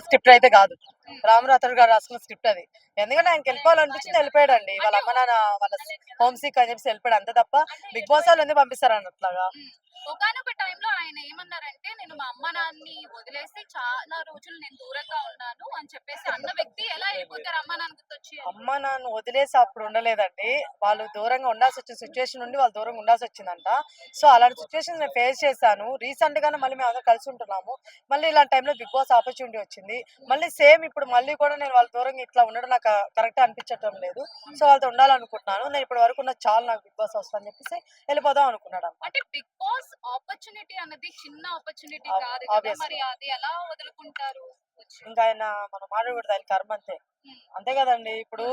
Script అయితే కాదు. రామరాథోడ్ గారు రాసుకున్న స్క్రిప్ట్ అది. ఎందుకంటే ఆయనకి వెళ్ళిపోవాలనిపించింది వెళ్ళిపోయాడండి. వాళ్ళ అమ్మ నాన్న వాళ్ళ హోమ్ సిక్ అని చెప్పి వెళ్ళిపోయాడు. అంతే తప్ప బిగ్ బాస్ వాళ్ళు ఎందుకు పంపిస్తారు అన్నట్లాగా? ఒకనొక టైంలో ఆయన ఏమన్నారంటే నేను మా అమ్మ నాన్నని వదిలేసి చాలా రోజులు నేను దూరంగా ఉన్నాను అని చెప్పేసి అన్న వ్యక్తి ఎలా వెళ్ళిపోతారు అమ్మ నాన్న గుర్తొచ్చి? అమ్మ నాన్న వదిలేసి అప్పుడు ఉండలేదండి. వాళ్ళు దూరంగా ఉండాల్సి వచ్చిన సిచ్యువేషన్ నుండి వాళ్ళు దూరంగా ఉండాల్సి వచ్చిందంట. సో అలాంటి సిచ్యువేషన్ నేను ఫేస్ చేశాను. రీసెంట్ గానే మళ్ళీ మేము అందరం కలిసి ఉంటున్నాము. మళ్ళీ ఇలాంటి టైంలో బిగ్ బాస్ ఆపర్చునిటీ వచ్చింది. మళ్ళీ సేమ్ ఇప్పుడు మళ్ళీ కూడా నేను వాళ్ళ దూరంగా ఇట్లా ఉండడం నాకు కరెక్ట్ అనిపించటం లేదు సో వాళ్ళతో ఉండాలనుకుంటున్నాను నేను ఇప్పటి వరకు ఉన్న చాలు నాకు బిగ్ బాస్ వస్తుందని చెప్పేసి వెళ్ళిపోదాం అనుకున్నాడు. అంటే బిగ్ బాస్ ఆపర్చునిటీ అనేది చిన్న ఆపర్చునిటీ కాదు. మరి అది ఎలా వదులుకుంటారు? ఇంకా ఆయన మనం మాట్లాడకూడదు ఆయన కర్మ అంతే. అంతే కదండి ఇప్పుడు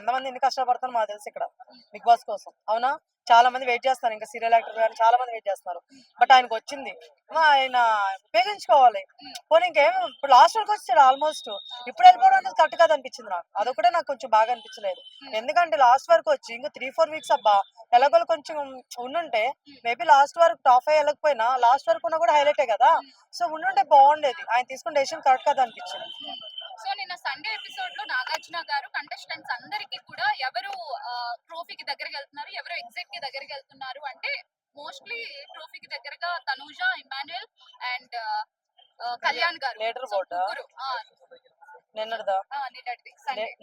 ఎంతమంది ఎన్ని కష్టపడతారో మాకు తెలుసు ఇక్కడ బిగ్ బాస్ కోసం. అవునా? చాలా మంది వెయిట్ చేస్తారు. ఇంకా సీరియల్ యాక్టర్ కానీ చాలా మంది వెయిట్ చేస్తున్నారు బట్ ఆయనకు వచ్చింది. ఆయన ఉపయోగించుకోవాలి. పోనీ ఇంకేం ఇప్పుడు లాస్ట్ వరకు వచ్చాడు ఆల్మోస్ట్ ఇప్పుడు వెళ్ళిపోవడం అనేది కరెక్ట్ కాదు అనిపించింది నాకు. అదొకటే నాకు కొంచెం బాగా అనిపించలేదు. ఎందుకంటే లాస్ట్ వరకు వచ్చి ఇంకా త్రీ ఫోర్ వీక్స్ అబ్బా ఎలాగోలు కొంచెం ఉండుంటే మేబీ లాస్ట్ వరకు టాప్ అయ్యి వెళ్ళకపోయినా లాస్ట్ వరకు ఉన్నా కూడా హైలైటే కదా. సో ఉండుంటే బాగుండేది. ఆయన తీసుకున్న డెసిషన్ కరెక్ట్ కాదు అనిపించింది గారు కంటెస్టెంట్స్ అందరికి కూడా ఎవరు ట్రోఫీకి దగ్గరికి వెళ్తున్నారు ఎవరు ఎగ్జిట్కి దగ్గరికి వెళ్తున్నారు అంటే మోస్ట్లీ ట్రోఫీకి దగ్గరగా తనూజ ఇమాన్యుయల్ అండ్ కళ్యాణ్ గారు. నిన్నటిదా?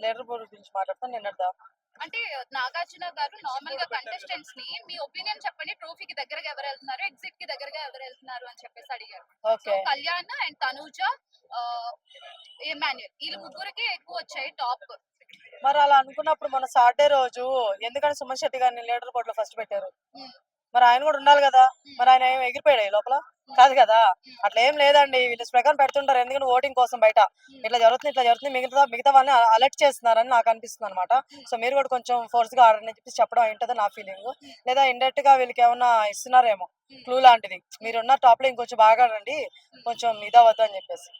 లేటర్ బోర్డు గురించి మాట్లాడతాను నిన్నటిదా? అంటే నాగార్జున గారు నార్మల్గా కంటెస్టెంట్స్ని మీ ఒపీనియన్ చెప్పండి ట్రోఫీకి దగ్గరగా ఎవరు వెళ్తున్నారు ఎగ్జిట్కి దగ్గరగా ఎవరు వెళ్తున్నారు అని చెప్పేసి అడిగారు. కళ్యాణ్ అండ్ తనూజ ఎమాన్యుయల్ వీళ్ళు ముగ్గురికి ఎక్కువ వచ్చాయి టాప్ మరి అలా అనుకున్నప్పుడు మన సాటర్డే రోజు ఎందుకంటే సుమన్ శెట్టి గారిని లీడర్ బోర్డు లో ఫస్ట్ పెట్టారు? మరి ఆయన కూడా ఉండాలి కదా. మరి ఆయన ఏం ఎగిరిపోయాడు లోపల? కాదు కదా. అట్లా ఏం లేదండి. వీళ్ళు ప్రకారం పెడుతుంటారు. ఎందుకంటే ఓటింగ్ కోసం బయట. ఇట్లా జరుగుతుంది ఇట్లా జరుగుతుంది. మిగతా మిగతా వాళ్ళని అలర్ట్ చేస్తున్నారని నాకు అనిపిస్తుంది అనమాట సో మీరు కూడా కొంచెం ఫోర్స్గా ఆడని చెప్పి చెప్పడం ఏంటో నా ఫీలింగ్ లేదా ఇండైరెక్ట్గా వీళ్ళకి ఏమన్నా ఇస్తున్నారేమో? క్లూ లాంటిది. మీరున్న టాప్లో ఇంకొంచెం బాగా ఆడండి. కొంచెం ఇదవద్దు అని చెప్పేసి.